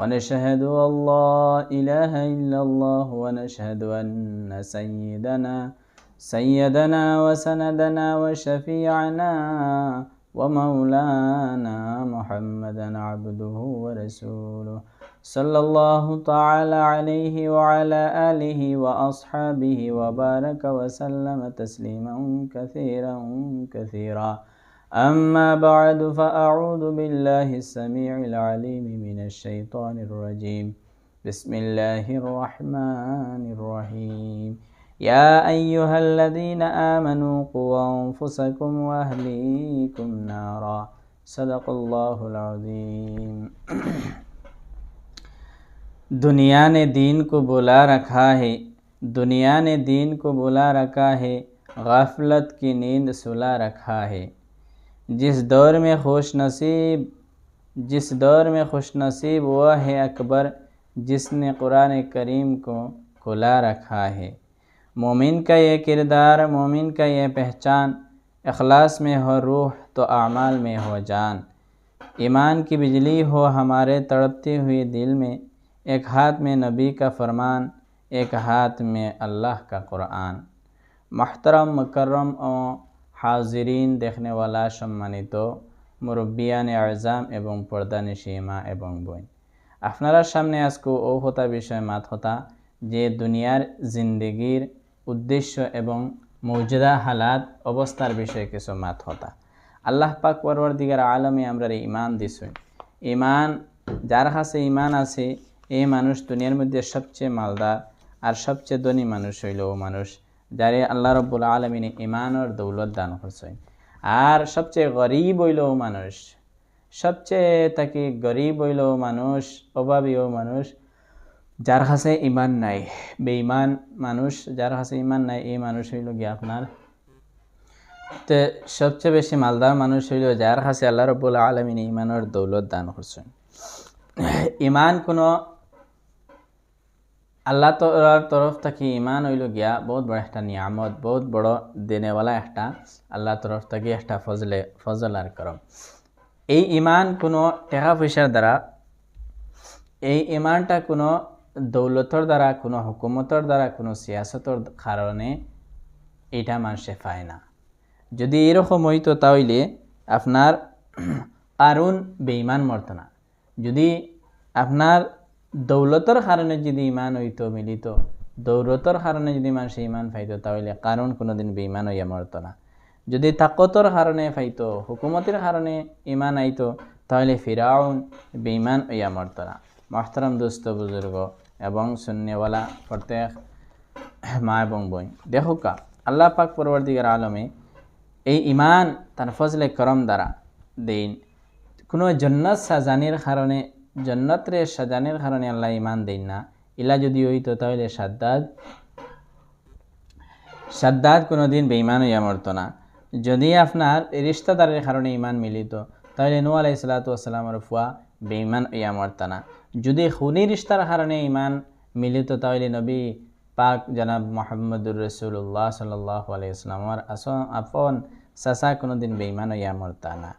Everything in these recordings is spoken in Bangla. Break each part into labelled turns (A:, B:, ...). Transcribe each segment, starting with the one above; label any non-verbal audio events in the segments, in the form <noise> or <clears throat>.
A: ونشهد أن لا إله إلا الله ونشهد أن سيدنا سيدنا وسندنا وشفيعنا ومولانا محمدا عبده ورسوله. صلى الله تعالى عليه وعلى آله وأصحابه وبارك وسلم تسليما كثيرا كثيرا. أما بعد فأعوذ بالله السميع العليم من الشيطان الرجيم بسم الله الرحمن الرحيم يا أيها الذين آمنوا قوا أنفسكم وأهليكم نارا صدق الله العظيم दुनिया ने दीन को बुला रखा है दुनिया ने दीन को बुला रखा है गफलत की नींद सुला रखा है جس دور میں خوش نصیب، جس دور میں خوش نصیب وہ ہے اکبر، جس نے قرآن کریم کو کھلا رکھا ہے۔ مومن کا یہ کردار، مومن کا یہ پہچان، اخلاص میں ہو روح تو اعمال میں ہو جان۔ ایمان کی بجلی ہو ہمارے تڑپتی ہوئی دل میں، ایک ہاتھ میں نبی کا فرمان، ایک ہاتھ میں اللہ کا قرآن۔ محترم، مکرم اور হাজিরিন দেখনেওয়ালা সম্মানিত মুরব্বিয়ানে আজাম এবং পর্দানিশি মা এবং বোন। আপনারা সামনে আজকে ও হতা বিষয় মাত হতা, যে দুনিয়ার জিন্দগির উদ্দেশ্য এবং মৌজুদা হালাত অবস্থার বিষয়ে কিছু মাত হতা। আল্লাহ পাক পরবর দিগার আলমে আমরা ইমান দিছই ইমান যার কাছে ইমান আছে, এই মানুষ দুনিয়ার মধ্যে সবচেয়ে মালদার আর সবচেয়ে ধনী মানুষ হইল ও মানুষ। যারে আল্লাহ রব্বুল আলমিনে ইমানর দৌলত দান করছেন। আর সবচেয়ে গরিব হইল মানুষ, সবচেয়ে তাকে গরিব হইল মানুষ অভাবীও মানুষ, যার কাছে ইমান নাই। বেঈমান মানুষ, যার কাছে ইমান নাই, এই মানুষ হইল গিয়ে আপনার তে সবচেয়ে বেশি মালদার মানুষ হইল যার কাছে আল্লাহ রব্বুল আলমিনে ইমানর দৌলত দান করছেন। ইমান কোনো আল্লাহ তালার তরফ থেকে ইমান হইল গিয়া বহুত বড় একটা নিয়ামত, বহুত বড় দেনেওয়ালা একটা আল্লাহ তরফ থেকে একটা ফজলে, ফজল আর করম। এই ইমান কোনো টাকা পয়সার দ্বারা, এই ইমানটা কোনো দৌলতর দ্বারা, কোনো হুকুমতর দ্বারা, কোনো সিয়াসতর কারণে এটা মানুষে পায় না। যদি এরকম হইতো তাহলে আপনার <clears throat> আরুন বেইমান মরত না। যদি আপনার দৌলতর কারণে যদি ইমান হইত মিলিত দৌলতর কারণে যদি মানুষ ইমান পাইতো তাহলে কারণ কোনোদিন বেইমান হইয়া মরত না। যদি তাকতর কারণে পাইতো হুকুমতের কারণে ইমান আইতো, তাহলে ফিরাউন বেইমান হইয়া মরত না। মহতারাম দুস্থ বুজুর্গ এবং শূন্যওয়ালা প্রত্যেক মা এবং বোন। দেখুকা, আল্লাহ পাক পরবর্তীকার আলমে এই ইমান তার ফজলে করম দ্বারা দিন কোনো জন্নত সাজানির কারণে জন্নতরে সাজানের কারণে আল্লাহ ইমান দেন না। ইলা যদি হইতো তাহলে সাদ্দাদ সাদ্দাদ কোনো দিন বেইমান হইয়া মরত না। যদি আপনার রিস্তাদারের কারণে ইমান মিলিত, তাহলে নু আলাই সালাতামের ফুয়া বেইমান হইয়া মরত না। যদি খুনি রিস্তার কারণে ইমান মিলিত, তাহলে নবী পাক জনাব মোহাম্মদুর রসুল্লাহ সাল্লাহ আলাইসলামর আস আপন সাসা কোনো দিন বেইমান হইয়া মরত না।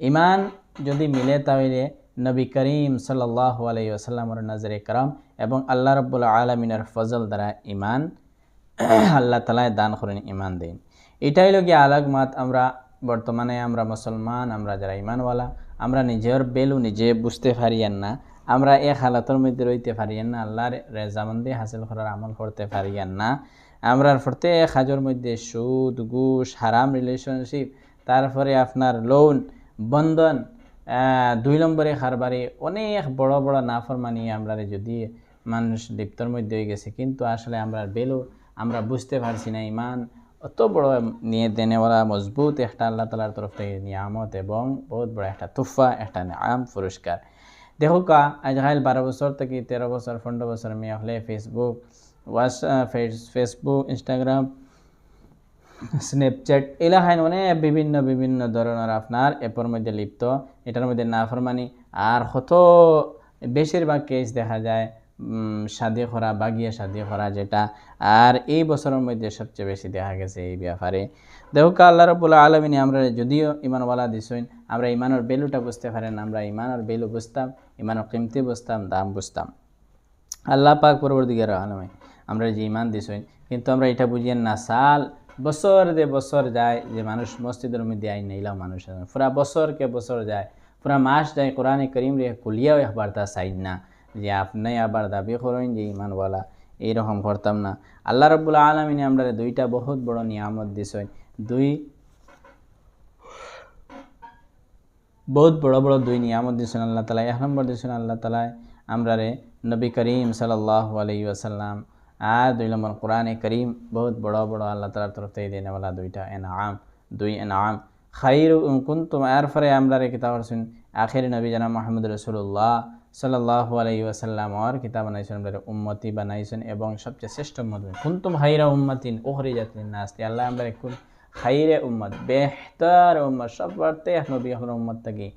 A: ইমান যদি মিলে, তাহলে নবী করিম সাল্লাহ আলাইসাল্লামর নজরে করম এবং আল্লাহ রব্বুল আলমিনের ফজল দ্বারা ইমান আল্লাহ তালায় দান করেন ইমান দিন। এটাই লোক আলাগ মাত। আমরা বর্তমানে আমরা মুসলমান, আমরা যারা ইমানওয়ালা আমরা নিজের বেলু নিজে বুঝতে পারিয়েন না। আমরা এক হালাতের মধ্যে রইতে পারিয়েন না, আল্লাহর রেজামন্দি হাসিল করার আমল করতে পারিয়েন না। আমরা প্রত্যেক হাজর মধ্যে সুদ, ঘুষ, হারাম রিলেশনশিপ তারপরে আপনার লোন বন্ধন দুই নম্বরে খারবারে অনেক বড় বড় নাফরমানি আমরা যদি মানুষ লিপ্তর মধ্যে হয়ে গেছে, কিন্তু আসলে আমরা বেলো আমরা বুঝতে পারছি না ইমান। অত বড় নিয়ে দেনেওয়ালা মজবুত একটা আল্লাহ তালার তরফ থেকে নিয়ামত এবং বহুত বড় একটা তুফা একটা নাম পুরস্কার। দেখো কা, আজকাল বারো বছর থেকে তেরো বছর, পনেরো বছর মেয়ে হলে Facebook WhatsApp Facebook Instagram Snapchat এলাকায় অনেক বিভিন্ন বিভিন্ন ধরনের আপনার অ্যাপের মধ্যে লিপ্ত। এটার মধ্যে নাফরমানি আর কত বেশিরভাগ কেস দেখা যায় শাদি করা বাগিয়ে শাদি করা যেটা। আর এই বছরের মধ্যে সবচেয়ে বেশি দেখা গেছে এই ব্যাপারে। দেখো আল্লাহ রবুল্লা আলমিনী আমরা যদিও ইমানওয়ালা দিছইন, আমরা ইমানের বেলুটা বুঝতে পারেন, আমরা ইমানের বেলু বুঝতাম, ইমানের কিমতি বুঝতাম, দাম বুঝতাম। আল্লাহ পাক পরবর্তীকার আলমে আমরা যে ইমান দিছইন, কিন্তু আমরা এটা বুঝিয়েন না, সাল বছর যে বছর যায় যে মানুষ মসজিদের মধ্যে আই নেইলাম মানুষ পুরা বছরকে বছর যায়। পুরা মাস যায় কোরআনে করিম রে কুলিয়াও একবার তা সাইড না যে আপনি আবার দাবি করেন যে ইমানওয়ালা এইরকম করতাম না। আল্লাহ রব্বুল্লা আলমিনে আমরা দুইটা বহুত বড় নিয়ামত দিছই দুই বহুত বড় বড় দুই নিয়ামত দিয়েছেন আল্লাহ তালা এক নম্বর দিয়েছেন আল্লাহ তালায় আমরা রে নবী করিম সাল্লাহ আলাই আসাল্লাম আর দুই নম্বর কোরআনে করিম বহুত বড় বড় আল্লাহ তালার তরফ থেকে দেনেওয়ালা দুইটা এনাম দুই এনাম খাইর কুন্তুম আর ফরে আমরা রে কিতাব শুন আখের নবী জানা মোহাম্মদ রসুল্লাহ সাল্লাহ আলাই ওয়াসাল্লাম আর কিতাব বানাইছেন আমরা উম্মতি বানাইছেন এবং সবচেয়ে শ্রেষ্ঠ উম্মত কুন্তুম হাইরা উম্মতিন ওহরি জাতিন নাস্তি আল্লাহ আমরা কোন খাইরে উম্মত বেহতর উম্মত সবতে নবী হল উম্মত থাকি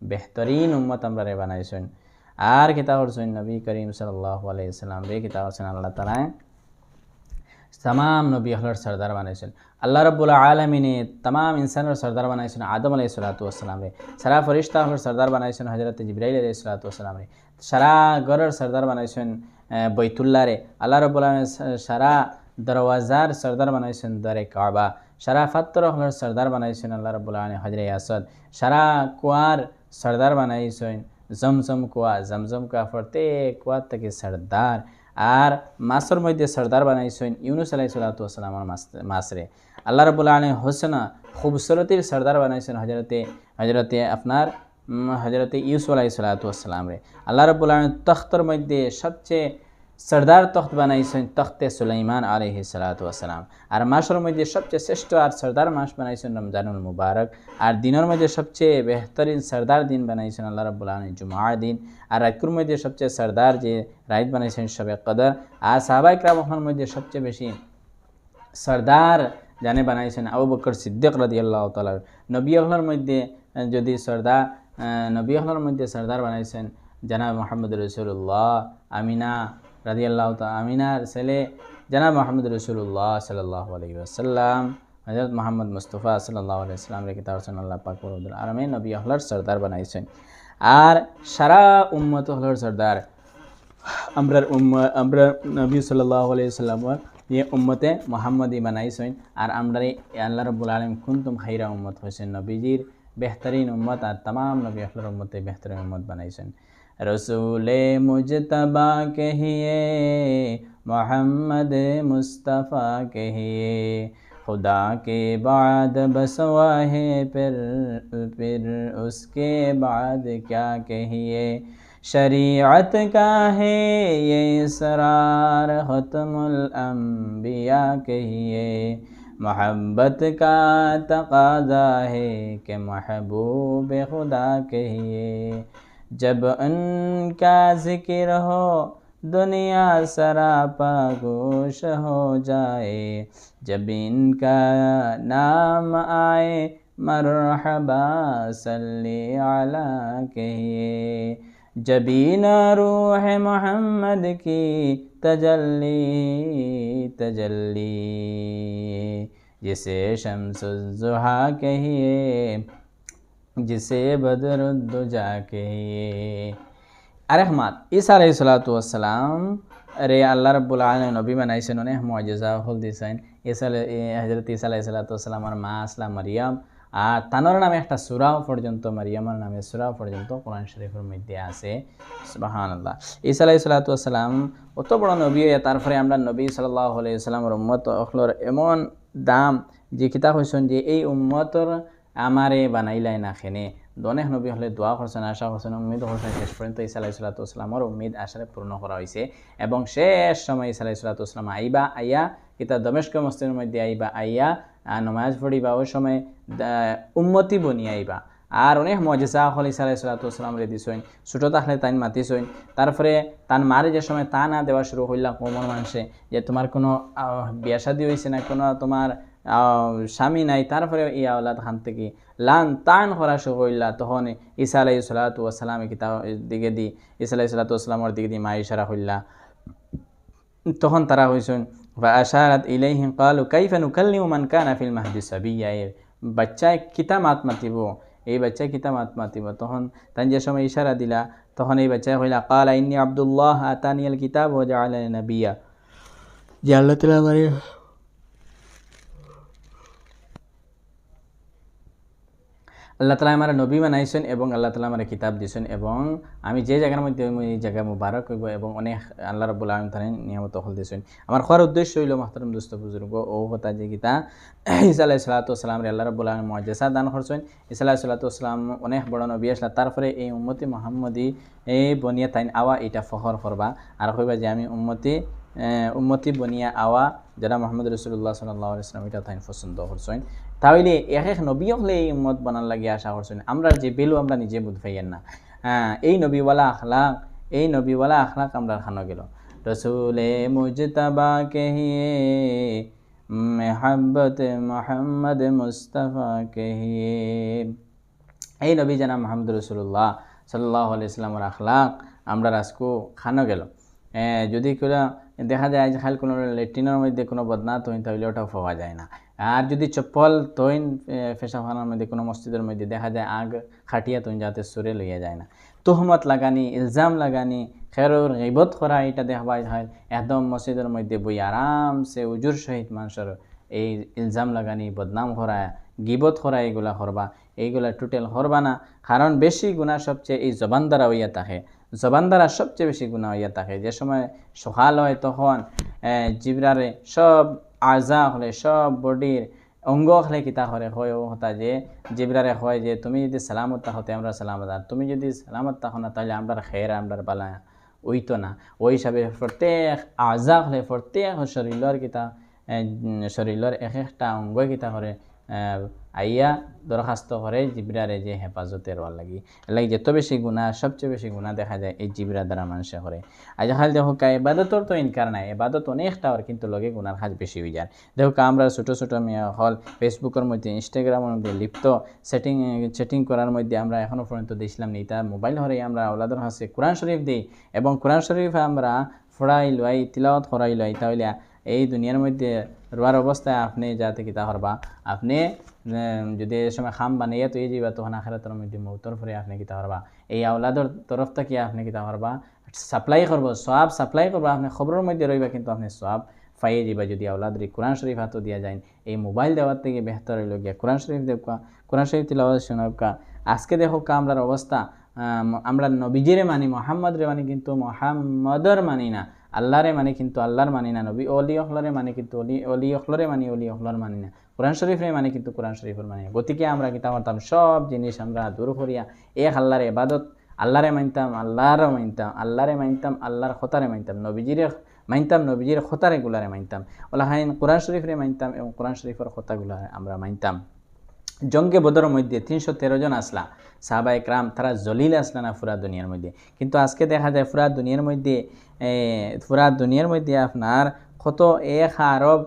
A: বেহতরিন উম্মত আমরা রে বানাইছেন আর কিতাব হরছেন নবী করিম সাল্লাহ আলাইসাল্লাম রে কিতাব হরছেন আল্লাহ তালায় তাম নবী হলর সর্দার বানাইছেন। আল্লাহ রব্বুল আলমিনে তাম ইনসানের সর্দার বানাইছেন আদম আলাই সালাতাম রে। সারা ফরিস্তা হলর সর্দার বানাইছেন হজরত জিব্রাইল আলাই সালাতাম রে। সারা গরের সর্দার বানাইছেন বৈতুল্লা রে। আল্লাহ রব্বুল সারা দরওয়াজার সর্দার বানাইছেন দরে কাবা। সারা ফাত্তর হলর সর্দার বানাইছেন আল্লাহ রব্বুল আলমিন হজরে আসদ সারা কুয়ার সর্দার বানাইছেন জমজম কুয়া জমজম কুয়া প্রত্যেক কোয়া থেকে সর্দার আর মাসর মধ্যে সর্দার বানাইছেন ইউনুস আলাই সাল্লাতামের মাসরে আল্লাহ রবুল্লা আলী হোসেনা খুবসুরতির সর্দার বানাইছেন হজরতে হজরতে আপনার হজরতে ইউসু আলাই সালাতামরে আল্লাহ রবুল্লা আলী তখতর মধ্যে সবচেয়ে সর্দার তখ্ত বানাইছেন তখতে সুলাইমান আলহি সালাতাম আর মাসের মধ্যে সবচেয়ে শ্রেষ্ঠ আর সর্দার মাস বানাইছেন রমজানুল মুবারক আর দিনের মধ্যে সবচেয়ে বেহতরিন সর্দার দিন বানাইছেন আল্লাহ রব্বুল জুমার দিন আর রাতকুর মধ্যে সবচেয়ে সর্দার যে রাইত বানাইছেন সবে কদর আর সাহবাইক রামহর মধ্যে সবচেয়ে বেশি সর্দার জানে বানাইছেন আবু বকর সিদ্দিক রাদি আল্লাহ তালার নবী হলার মধ্যে যদি সর্দার নবী হলার মধ্যে সর্দার বানাইছেন জানাব মোহাম্মদ রসুল্লাহ আমিনা রাজি আল্লাহ আমিনার ছেলে জানাব মোহাম্মদ রসুল্লাহ সাল্লাহ আলী হজরত মোহাম্মদ মুস্তফা সাল্লাহ আলাইসাল্লাম রেখে তার আল্লাহ পাকুর আলমে নবী হলার সর্দার বানাইছেন। আর সারা উম্মত হলার সর্দার আমরা আমরা নবী সাল্লাহ আলাইসাল্লামর উম্মতে মোহাম্মদী বানাইছেন। আর আমরা আল্লাহ রব্বুল আলম কুন্তুম খাইরা উম্মত হয়েছেন নবীজির বেহতরিন উম্মত আর তাম নবী আল্লাহর উম্মতে বেহতরিন উম্মত বানাইছেন। رسول مجتبہ کہیے، محمد مصطفیٰ کہیے، خدا کے بعد بسوا ہے پھر پھر اس کے بعد کیا کہیے؟ شریعت کا ہے یہ اسرار، ختم الانبیاء کہیے۔ محبت کا تقاضا ہے کہ محبوب خدا کہیے۔ جب ان کا ذکر ہو، دنیا سراپا گوش ہو جائے۔ جب ان کا نام آئے، مرحبا صلی علی کہیے۔ جبین روح محمد کی تجلی تجلی، جسے شمس الزہا کہیے۔ जिसे बदरुद्दुजा कहिए আরেক মাত ঈসা আলাই সালাতাম রে আল্লাহ রব্বুল আলম নবী বানাইছেন অনেক মজেজা হল দিয়েছেন ঈসা হজরত ঈসা আলাই সালাতামের মা আসলাম মারিয়াম আর তানোর নামে একটা সুরাও পর্যন্ত মারিয়ামার নামে সুরাও পর্যন্ত কোরআন শরীফের মধ্যে আছে বাহান আল্লাহ ঈসা আলাই সালাতাম অত বড় নবী তারপরে আমরা নবী সাল্লাহ আলাইসাল্লামের উম্মত অখলর এমন দাম যে কিতাব হয়েছেন যে এই উম্মতর আমারে বানাইলাই না খেনে। অনেক নবী হলে দোয়া করছেন আশা করছেন উম্মিদ করছেন শেষ পর্যন্ত ইসা আলাইসালাতামের উম্মিদ আশারে পূর্ণ করা হয়েছে এবং শেষ সময় ইসা আলাইসালাতাম আইবা আইয়া কিতা দমেশক মসজিদের মধ্যে আইবা আইয়া নমাজ পড়িবা ওই সময় উন্মতি বনি আইবা। আর অনেক মজেসা হল ইসা আলাইসালাতাম রে দিছইন ছোটো থাকলে তাইন মাতিছইন তারপরে তান মারে যে সময় তা না দেওয়া শুরু হইলা কোমর মানুষে যে তোমার কোনো আহ, বিয়া শাদি হয়েছে না কোনো তোমার স্বামী নাই, তারপরে এই আওলাদ খান থেকে লান তান করা শুরু তখন ঈসা আলাই সালাতাম কিতাব দিকে দি, ঈসা আলাই সালাতামের দিকে দি মা ইশারা হইলা। তখন তারা হয়েছেন বা আশারাত ইলাইহি কালু কাইফা নুকাল্লিমু মান কানা ফিল মাহদি সাবিয়া। বাচ্চায় কিতা মাত মাতিব? এই বাচ্চায় কিতা মাত মাতিব? তখন তাই যে সময় ইশারা দিলা। তখন এই বাচ্চায় হইলা কালা ইন্নি আবদুল্লাহ আতানিয়াল কিতাব ও জাআলানি নাবিয়া। যে আল্লাহ তাআলা আমারে আল্লাহ তালা আমার নবী বানাইছেন এবং আল্লাহ তালা আমার কিতাব দিছেন এবং আমি যে জায়গার মধ্যে এই জায়গা মুবারক হইব এবং অনেক আল্লাহ রব্বুল আলম তারা নিয়মত হল দিছেন আমার খোয়ার উদ্দেশ্য হইল, মাহতারম দুস্থ বুজুর্গ ও কথা যে গীতা ইসা আলাহ সালাতাম আল্লাহ রব্বুল আলম মজেসা দান করছেন। ইসা আলাহ অনেক বড় নবী আসলা, তারপরে এই উম্মতি মোহাম্মদী এই বনিয়া তাইন আওয়া, এটা ফখর করবা। আর কইবা যে আমি উম্মতি উম্মতি বনিয়া আওয়া যারা মোহাম্মদ রসুল্লাহ সাল্লাহ ইসলাম এটা তাইন পছন্দ করছেন তাহলে এক এক নবী হলে এই উম্মত বানার লাগে আশা করছেন আমরা যে বেলু আমরা নিজে বুধ পাইয়েন না। হ্যাঁ এই নবীওয়ালা আখলাক, এই নবীওয়ালা আখলাক আমরা খানো গেল। রসুলে মুজতাবা কহিয়ে মেহাব্বত মোহাম্মদ মুস্তফা কহিয়ে এই নবী জানা মোহাম্মদ রসুল্লাহ সাল্লাহ ইসলামের আখলাক আমরা রাজকু খানো গেল। যদি কোনো দেখা যায় খালি কোনো লেট্রিনের মধ্যে কোনো বদনাত হইন তাহলে ওটাও পাওয়া যায় না। আর যদি চপ্পল তৈন ফেসাখানার মধ্যে কোনো মসজিদের মধ্যে দেখা যায় আগ খাটিয়া তৈন যাতে সুরে লইয়া যায় না। তোহমত লাগানি, ইলজাম লাগানি, খেরোর গিবত করা এটা দেখা হয় একদম মসজিদের মধ্যে বই আরামসে উজুর সহিত মানুষের এই ইলজাম লাগানি, বদনাম করা, গিবত করা এইগুলা করবা। এইগুলা টোটাল করবা না। কারণ বেশি গুণা সবচেয়ে এই জবান দ্বারা হইয়া থাকে। জবান দ্বারা সবচেয়ে বেশি গুণা হইয়া থাকে। যে সময় সকাল হয় তখন জিবরারে সব আজা হলে, সব বডির অঙ্গ হলে কিতা করে হয় হতা যে জিবরারে হয় যে, তুমি যদি সালামত হতে আমরা সালামত তুমি যদি সালামত থাকো না, তাহলে আমরা খের আমরা বালা ওইতো না। ওই হিসাবে প্রত্যেক আজা হলে, প্রত্যেক শরীরের কিতা শরীরের এক একটা অঙ্গ কিতা করে আইয়া দরখাস্ত করে জিবরারে যে হেফাজতে রওয়ার লাগি। লাগি যত বেশি গুণা সবচেয়ে বেশি গুণা দেখা যায় এই জিবরা দ্বারা মানুষে করে। আজ খালি দেখো কা এবাদতর তো ইনকার নাই এবাদত অনেকটা আর কিন্তু লগে গুণার কাজ বেশি হয়ে যায়। দেখো কা আমরা ছোটো ছোটো মেয়ে হল ফেসবুকের মধ্যে, ইনস্টাগ্রামের মধ্যে লিপ্ত সেটিং সেটিং করার মধ্যে আমরা এখনও পর্যন্ত দিছিলাম নি তার মোবাইল হরে আমরা আওলাদর হাসে কোরআন শরীফ দিই এবং কোরআন শরীফ আমরা ফোড়াই লই, তিলাওয়াত করাই লই, তাহলে এই দুনিয়ার মধ্যে রোয়ার অবস্থায় আপনি যাতে কিতা করবা আপনি যদি এই সময় খাম বানাইয়া তো এই যাবা তখন আখেরাতের মধ্যে মৌতর ফরে আপনি কিতা করবা এই আওলাদর তরফ থেকে আপনি কিতা করবা সাপ্লাই করব সব সাপ্লাই করবা আপনি খবরের মধ্যে রইবা কিন্তু আপনি সব ফাইয়ে যাবা যদি আওলাদরি কোরআন শরীফ হাতও দিয়া যায়। এই মোবাইল দেওয়ার থেকে বেহতর হইল গিয়া। কোরআন শরীফ দেবকা কোরআন শরীফ তিলাওয়াত শোনাবকা আজকে দেখো কা আমরার অবস্থা আমরা নবীজিরে মানি মোহাম্মদরে মানি, কিন্তু মোহাম্মদর মানি না। আল্লাহরে মানে কিন্তু আল্লাহর মানি না, নবী অলি অখলরে মানে কিন্তু অলি অলি অখলরে মানি, অলি অখলর মানি না। কোরআন শরীফরে মানে কিন্তু কোরআন শরীফের মানি গতিকে আমরা কিতা করতাম সব জিনিস আমরা দূর করিয়া এক আল্লাহর এবাদত আল্লাহরে মানতাম আল্লাহর মানতাম, আল্লাহরে মানতাম, আল্লাহর খতারে মানতাম, নবীজিরে মানতাম, নবীজির খতারে গুলারে মানতাম। ওলা হাইন কোরআন শরীফরে মানতাম এবং কোরআন শরীফের খতাগুলারে আমরা মানতাম। জঙ্গে বদরের মধ্যে তিনশো তেরো জন আসলা। সাহাবা একরাম, তারা জলিল আসলা না ফুরা দুনিয়ার মধ্যে? কিন্তু আজকে দেখা যায় ফুরা দুনিয়ার মধ্যে ফুরা দুনিয়ার মধ্যে আপনার কত এক আরব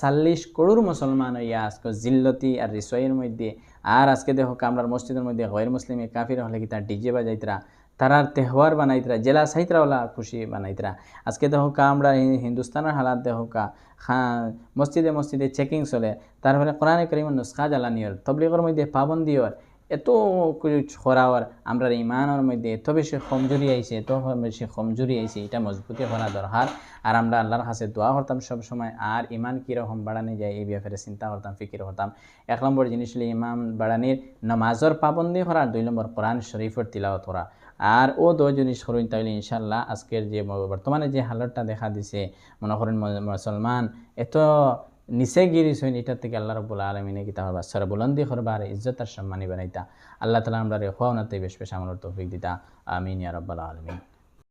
A: চাল্লিশ করোর মুসলমান হইয়া আজকে জিল্লতি আর রিসয়ের মধ্যে। আর আজকে দেখো কামরার মসজিদের মধ্যে গয়ের মুসলিমে কাফির হলে কি তার ডিজে বাজাইতরা? তারার তেহওয়ার বানাইতরা, জেলা সাহিতরা ওলা খুশি বানাইতরা। আজকে দেখো কা আমরা হিন্দুস্তানের হালাত দেখো কা মসজিদে মসজিদে চেকিং চলে। তারপরে কোরআনে করিমের নুসখা জ্বালানিওর তবলিগর মধ্যে পাবন্দিওর এত ছড়াওয়ার আমরা ইমানের মধ্যে এত বেশি কমজোরি আইছে, এত বেশি কমজোরি আইছে, এটা মজবুতি করা দরকার। আর আমরা আল্লাহর কাছে দোয়া করতাম সব সময় আর ইমান কীরকম বাড়ানো যায়, এই ব্যাপারে চিন্তা করতাম, ফিকির করতাম। এক নম্বর জিনিস হলে ইমাম বাড়ানির নামাজর পাবন্দি করা দুই নম্বর কোরআন শরীফের তিলাওয়াত করা। আর ও দো জিনিস করুন, তাহলে ইনশাল্লাহ আজকের যে বর্তমানে যে হালতটা দেখা দিছে, মনে করেন মুসলমান, এত নিচে গিরিস হইন এটার থেকে আল্লাহ রবুল্লা আলমিনে কি তাহলে বাচ্চারা বুলন্দি করবা আর ইজ্জত আর সম্মানী বানাইতা। আল্লাহ তালা আমরা রেখোয়া ওনাতে বেশ বেশ আমার তৌফিক দিতা। আমিন ইয়া রব্বাল আলমিন।